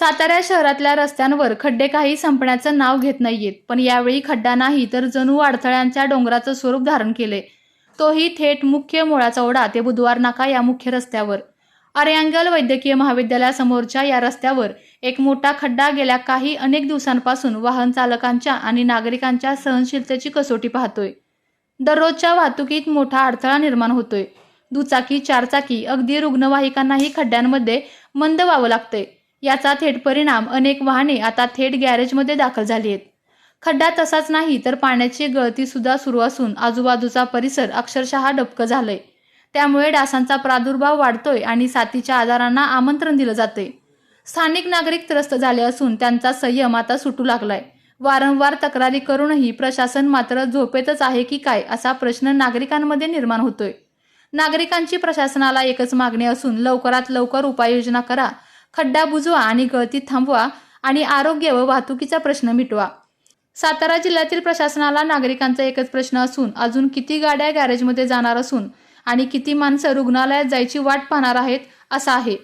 सातारा शहरातल्या रस्त्यांवर खड्डे काही संपण्याचं नाव घेत नाहीयेत. पण यावेळी खड्डा नाही तर जणू अडथळ्यांच्या डोंगराचं स्वरूप धारण केले. तोही थेट मुख्य मुळाचा ओढा ते बुधवार नाका या मुख्य रस्त्यावर. अर्यांगल वैद्यकीय महाविद्यालयासमोरच्या या रस्त्यावर एक मोठा खड्डा गेल्या काही अनेक दिवसांपासून वाहन चालकांच्या आणि नागरिकांच्या सहनशीलतेची कसोटी पाहतोय. दररोजच्या वाहतुकीत मोठा अडथळा निर्माण होतोय. दुचाकी चारचाकी अगदी रुग्णवाहिकांनाही खड्ड्यांमध्ये मंद व्हावं लागतंय. याचा थेट परिणाम अनेक वाहने आता थेट गॅरेजमध्ये दाखल झाली आहेत खड्डा तसाच नाही तर पाण्याची गळती सुद्धा सुरू असून आजूबाजूचा परिसर अक्षरशः डबकं झालंय. त्यामुळे डासांचा प्रादुर्भाव वाढतोय आणि साथीच्या आजारांना आमंत्रण दिलं जाते स्थानिक नागरिक त्रस्त झाले असून त्यांचा संयम आता सुटू लागलाय. वारंवार तक्रारी करूनही प्रशासन मात्र झोपेतच आहे की काय असा प्रश्न नागरिकांमध्ये निर्माण होतोय. नागरिकांची प्रशासनाला एकच मागणी असून लवकरात लवकर उपाययोजना करा खड्डा बुजवा आणि गळती थांबवा आणि आरोग्य व वाहतुकीचा प्रश्न मिटवा. सातारा जिल्ह्यातील प्रशासनाला नागरिकांचा एकच प्रश्न असून अजून किती गाड्या गॅरेजमध्ये जाणार असून आणि किती माणसं रुग्णालयात जायची वाट पाहणार आहेत असा आहे.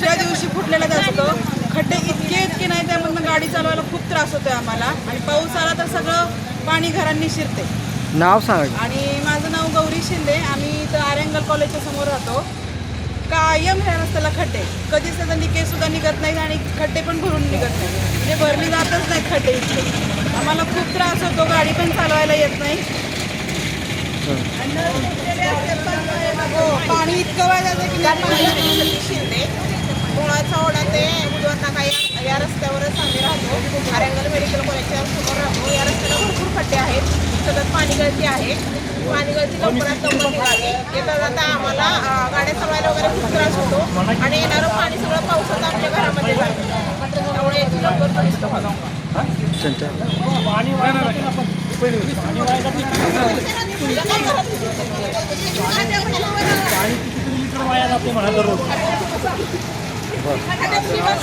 दुसऱ्या दिवशी फुटलेला असतो खड्डे इतके इतके नाही त्यामधनं गाडी चालवायला खूप त्रास होतोय आम्हाला. आणि पाऊस आला तर सगळं पाणी घरांनी शिरते. नाव सांगा. आणि माझं नाव गौरी शिंदे. आम्ही इथं आर्यंगल कॉलेजच्या समोर राहतो. कायम ह्या रस्त्याला खड्डे. कधीच त्याचा निके सुद्धा निघत नाही आणि खड्डे पण भरून निघत नाही. म्हणजे भरली जातच नाही खड्डे इतके आम्हाला खूप त्रास होतो. गाडी पण चालवायला येत नाही. हो, पाणी इतकं वाय जातं की पाणी शिंदे मुळाचा ओढा ते बुधवार नाका या रस्त्यावरच आम्ही राहतो. आर्यंगल मेडिकल कॉलेजच्या समोर राहतो. या रस्त्याला भरपूर खड्डे आहेत. सतत पाणी गळती आहे. पाणी गळती लवकरात लवकर निघाली येता जाता आम्हाला गाड्या चालवायला वगैरे खूप त्रास होतो. आणि येणारं पाणी सगळं पावसाचं आमच्या घरामध्ये जातं. त्यामुळे याची लवकर म्हणा दररोज.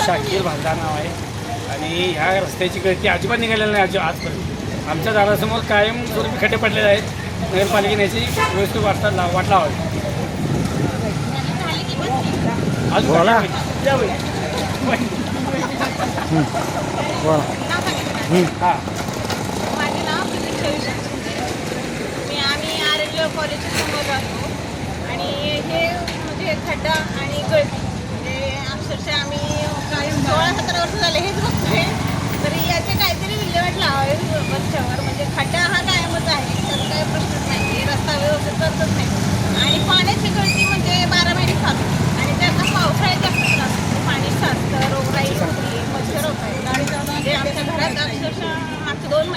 शाकीर भांडा नाव आहे. आणि ह्या रस्त्याची गळती अजिबात निघालेली नाही अजिबात आजपर्यंत. आमच्या दारासमोर कायम स्वरूपी खड्डे पडलेले आहेत. नगरपालिकेने याची व्यवस्थित वाटता ला वाट लावावी. अजून बोला. हा. माझे नाव प्रतीक्षा विशाल शिंदे. मी आम्ही आर एल कॉलेजच्या समोर राहतो. आणि हे म्हणजे खड्डा आणि गळती म्हणजे अक्षरशः आम्ही काही सोळा सतरा वर्ष झाले हेच बघतोय तरी याचे काहीतरी विल्हेवाट लावावे वरच्यावर म्हणजे खड्डा हा कायमच आहे त्याचा काही प्रश्नच नाही रस्ता व्यवस्थित करतच नाही आणि पाण्याची गळती म्हणजे बारा महिने चालू आणि त्याचा पावसाळ्यात जास्त त्रास होतो. पाणी साचतं रोगराई होती मच्छर होत आहे म्हणजे आमच्या घरात अक्षरशः मागच्या दोन